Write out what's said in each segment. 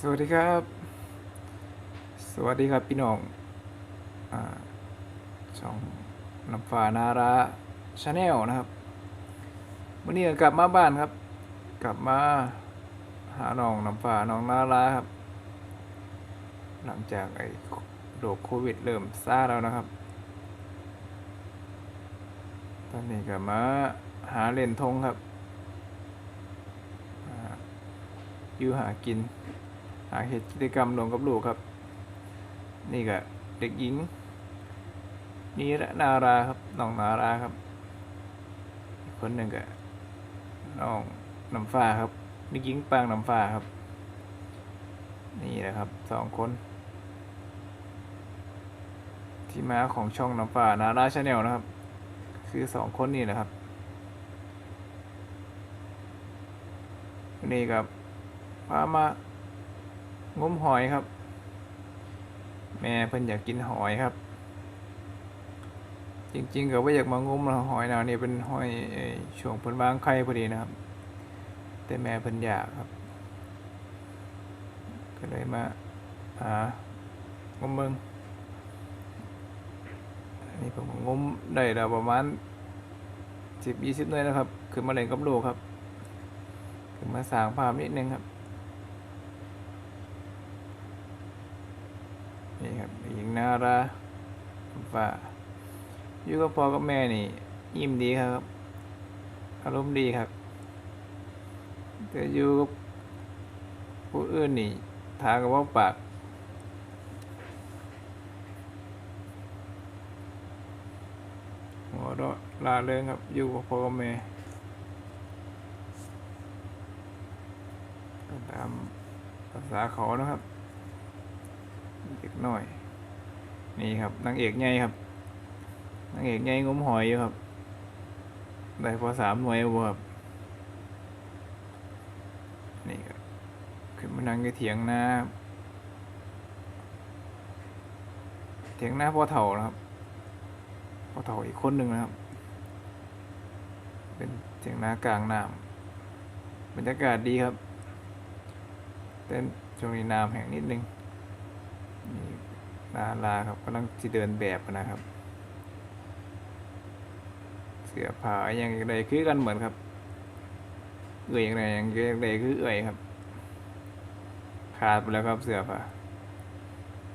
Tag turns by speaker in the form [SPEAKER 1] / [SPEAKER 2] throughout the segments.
[SPEAKER 1] สวัสดีครับ สวัสดีครับพี่น้องอช่องน้ำฟ้านาราชาแนลนะครับวันนี้กลับมาบ้านครับ กลับมาหาน้องน้ำฟ้าน้องนาราครับ หลังจากไอ้โรคโควิดเริ่มซาแล้วนะครับ ตอนนี้ก็มาหาเล่นทงครับอยู่หากิน หาเหตุกิจกรรมรวมกับลูกครับ นี่ก็เด็กหญิงนี่แหละนาราครับน้องนาราครับคนหนึ่งก็น้องน้ำฟ้าครับเด็กหญิงปางน้ำฟ้าครับ นี่แหละครับสองคน ที่มาของช่องน้ำฟ้านาราชาแนลนะครับ คือสองคนนี่แหละครับนนี่ครับพามา งมหอยครับ แม่เพิ่นอยากกินหอยครับ จริงๆก็ว่าอยากมางมหอยแนวนี้เป็นหอยช่วงเพิ่นวางไข่พอดีนะครับ แต่แม่เพิ่นอยากครับ ก็เลยมาหางมเบิงนนี้ผมงมได้แล้วประมาณสิบยี่สิบหน่วยนะครับ ขึ้นมาเล่นกับลูกครับ ขึ้นมาสางภาพนิดนึงครับ นี่ครับหญิงนาราฟ้าอยู่กับพ่อกับแม่นี่ยิ้มดีครับอารมณ์ดีครับ แต่อยู่กับผู้อื่นนี่ทางกับว่าปากหัวเราะลาเริงครับ อยู่กับพ่อกับแม่ตามภาษาเขานะครับ เด็กน้อย นี่ครับนางเอกใหญ่ครับนางเอกใหญ่งมหอยอยู่ครับ ได้พอสามหน่วยบ่ครับนี่ครับขึ้นมานั่งในเถียงนาเถียงหน้าพ่อเฒ่านะครับพ่อเฒ่าอีกคนหนึ่งนะครับ เป็นเถียงหน้ากลางน้ำบรรยากาศดีครับเต้นช่วงนี้น้ำแห้งนิดนึง นาราครับกำลังที่เดินแบบนะครับ เสื้อผ้าอย่างไรคือกันเหมือนครับ เอื่อยอย่างไรอย่างไรคือเอื่อยครับ ขาดไปแล้วครับเสื้อผ้า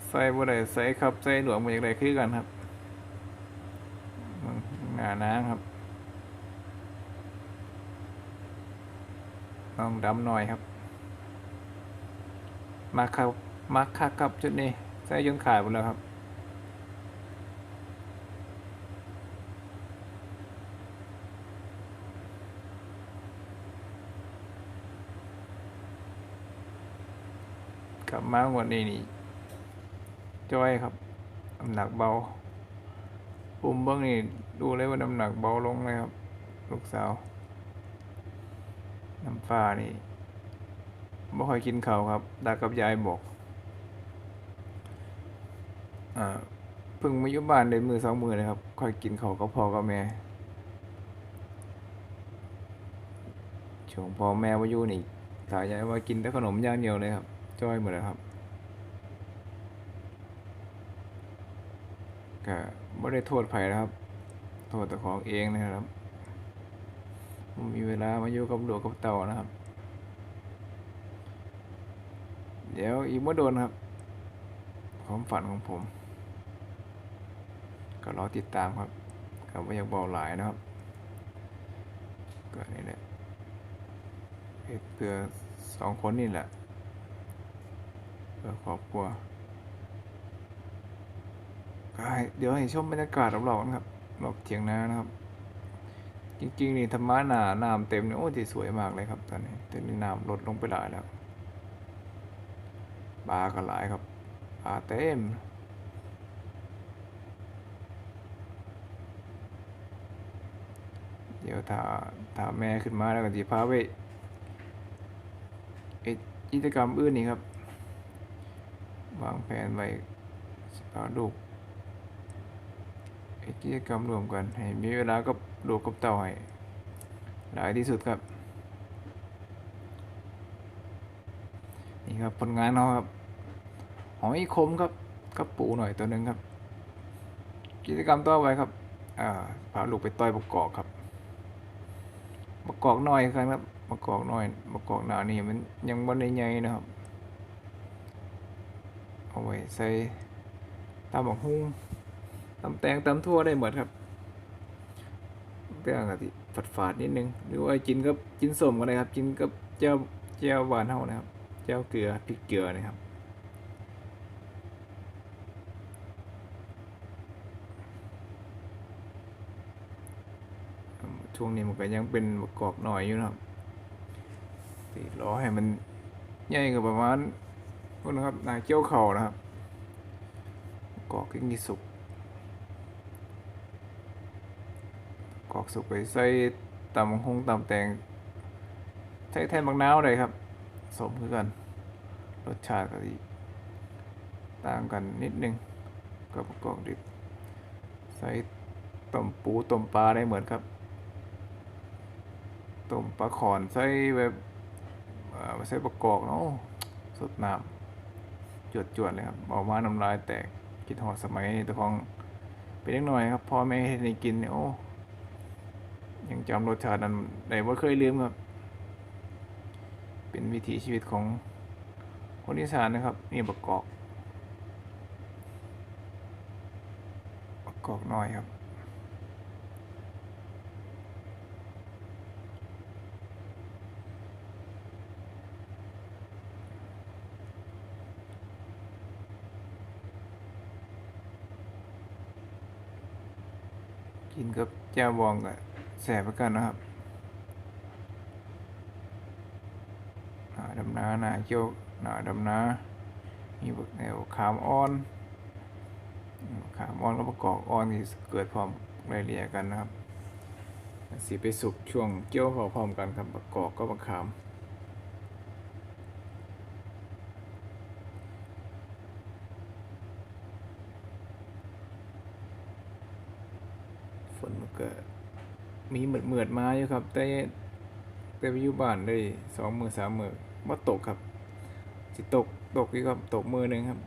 [SPEAKER 1] ใส่บ่ได้ใส่ครับใส่หลวมเหมือนอย่างไรคือกันครับนหนาน้ำครับน้องดำหน่อยครับ มาครับ มาคักกับจุดนี้ใส่จนขาดหมดแล้วครับกลับมาวันนี้นี่จ้อยครับน้ำหนักเบาปุ่มเบิ้งนี่ดูเลยว่าน้ำหนักเบาลงเลยครับ ลูกสาว น้ำฟ้านี่ไม่ค่อยกินเข้าครับตากับยายบอก อ่าเพิ่งมาอยู่บ้านได้มือสองมือเลยครับ ค่อยกินข้าวกับพ่อกับแม่ช่วงพ่อแม่มาอยู่นี่ถ่ายยายว่ากินแต่ขนมอย่างเดียวเลยครับจ้อยหมดเลยครับก็ไม่ได้โทษใครนะครับ โทษแต่ของเองนะครับมมีเวลามาอยู่กับหลวงกับเต่านะครับ เดี๋ยวอีกเมื่อโดนครับ ความฝันของผม ก็รอติดตามครับกับว่าอยากบอกหลายนะครับก็นี่แหละเฮ็ดเพื่อสองคนนี่แหละเพื่อครอบครัวก็ให้เดี๋ยวให้ชมบรรยากาศรอบๆนะครับรอบเถียงนานะครับ จริงๆนี่ธรรมะหนาน้ำเต็มเนี่ยโอ้ยสวยมากเลยครับตอนนี้ตอนนี้น้ำลดลงไปหลายแล้วปลาก็หลายครับปลาเต็ม เดี๋ยว ถ้าถ้าแม่ขึ้นมาแล้วก็จะพาไปไอกิจกรรมอื่นนี่ครับ วางแผนไว้สิพาลูกไอกิจกรรมรวมกัน ให้มีเวลากับลูกกับเต่าให้หลายที่สุดครับ นี่ครับผลงานเขาครับ หอยคมครับกับปูหน่อยตัวหนึ่งครับ กิจกรรมต่อไปครับอ่าพาลูกไปต่อยบกกอกครับ กอกน้อยครับครับบกอกน้อยบกกอกหนานี่มันยังบนใหญ่ๆนะครับ เอาไว้ใส่ตำบักหุ่งตำแตงตำทั่วได้หมดครับเรื่องกะทิฝาดนิดนึงหรือว่ากินกับกินสมก็ได้ครับ กินกับเจ้าเจ้าหวานเท่านะครับ เจ้าเกลือพริกเกลือนะครับ ช่วงนี้มันก็ยังเป็นมะกอกหน่อยอยู่นะครับตีรอให้มันใหญ่กับประมาณพวกนะครับนาเกี้ยวเข่านะครับมะกอกยิ่งสุกกอกสุกไปใส่ตำหงตำแตงใช้แทนบักนาวเลยครับ สมคือกัน รสชาติก็ดีต่างกันนิดนึงกับกอกดิบใส่ต้มปูต้มปลาได้เหมือนครับ ต้มปลาขอนใส่แบบเอ่อใส่ประกอบเนาะสดน้ำจวดจวดๆเลยครับเบามาน้ำลายแตกคิดหอดสมัยตัวของเป็นเล็กน้อยครับพ่อแม่ให้ในกินเนี่ยโอ้ยังจำรสชาตินั้นได้ว่าเคยลืมครับ เป็นวิถีชีวิตของคนอีสานนะครับ นี่ประกอบประกอบน้อยครับ กินกับแจ่วบองก็แสบกันนะครับหนาดำนาหนาเกี่ยวหนาดำนามีบักแนวขามอ่อนขามอ่อนกับประกอบอ่อนที่เกิดพร้อมรเรียกันนะครับสีไปสุกช่วงเกี่ยวเขาพร้อมกันครับประกอบก็ประขาม ฝนมันก็มีเหมือดเหมือดมาอยู่ครับ แต่แต่ไปอยู่บ้านได้สองมือสามมือว่าตกครับสิตกตกอยู่ครับตกมือหนึ่งครับ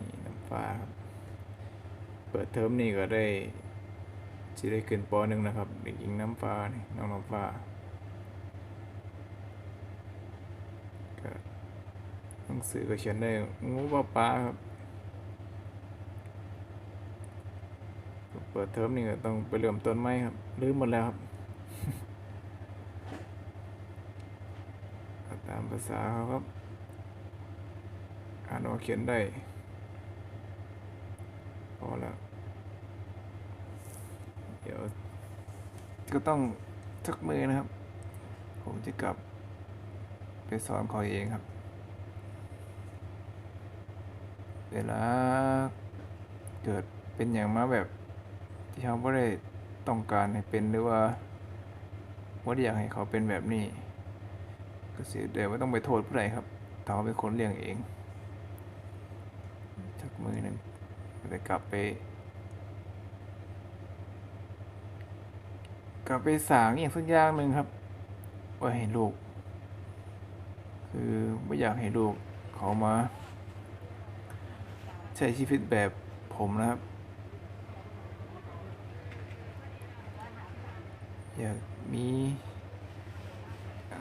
[SPEAKER 1] นี่น้ำฟ้าครับ เปิดเทอมนี่ก็ได้สิได้ขึ้นปอหนึ่งนะครับเด็กหญิงน้ำฟ้านี่น้องน้ำฟ้าก็หนังสือก็เขียนได้งูปลาปลาครับ เปิดเทอมนี่ก็ต้องไปเริ่มต้นใหม่ครับลืมหมดแล้วครับตามภาษาเขาครับ อ่านออกเขียนได้ พอแล้ว เดี๋ยว ก็ต้องทักมือนะครับ ผมจะกลับ ไปสอนเขาเองครับ เวลาเกิดเป็นอย่างมาแบบ ที่เขาไม่ได้ต้องการให้เป็นหรือว่าไม่ได้อยากให้เขาเป็นแบบนี้ ก็เสียดี๋ยวไม่ต้องไปโทษผู้ใดครับถ้าเขาเป็นคนเลี้ยงเองชักมือหนึ่งแต่กลับไป กลับไปสางอย่างสักอย่างหนึ่งครับว่าให้ลูก คือไม่อยากให้ลูกเขามา ใช้ชีวิตแบบผมนะครับ อยากมี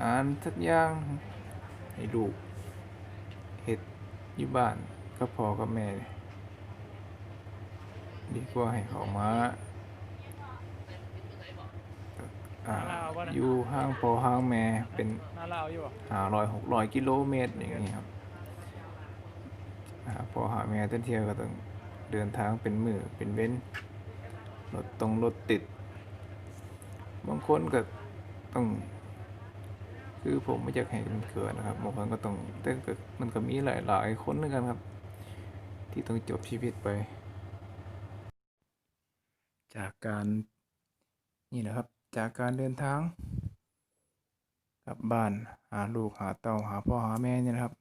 [SPEAKER 1] อ่านสักอย่าง ให้ลูกเห็ดอยู่บ้านก็พอกับแม่ ดีกว่าให้เขามาอ่าอยู่ห้างพอห้างแม่เป็น
[SPEAKER 2] น่าเล่าอยู่บ่
[SPEAKER 1] ห้าร้อยหกร้อยกิโลเมตรอย่างนี้ครับหาพอหาแม่ต้นเที่ยวก็ต้องเดินทางเป็นมือเป็นเว้นรถตรงรถติด บางคนก็ต้อง คือผมไม่อยากให้มันเกิดนะครับบางคนก็ต้องแต่ก็มันก็มีหลายๆคนเหมือนกันครับ ที่ต้องจบชีวิตไป จากการนี่นะครับ จากการเดินทางกลับบ้านหาลูกหาเต้าหาพ่อหาแม่เนี่ยนะครับ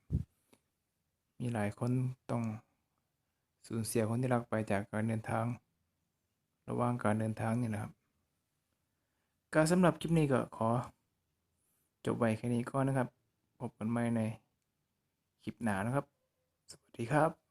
[SPEAKER 1] มีหลายคนต้องสูญเสียคนที่รักไปจากการเดินทาง ระหว่างการเดินทางนี่นะครับ ก็สำหรับคลิปนี้ก็ขอ จบไว้แค่นี้ก่อนนะครับ พบกันใหม่ในคลิปหน้านะครับ สวัสดีครับ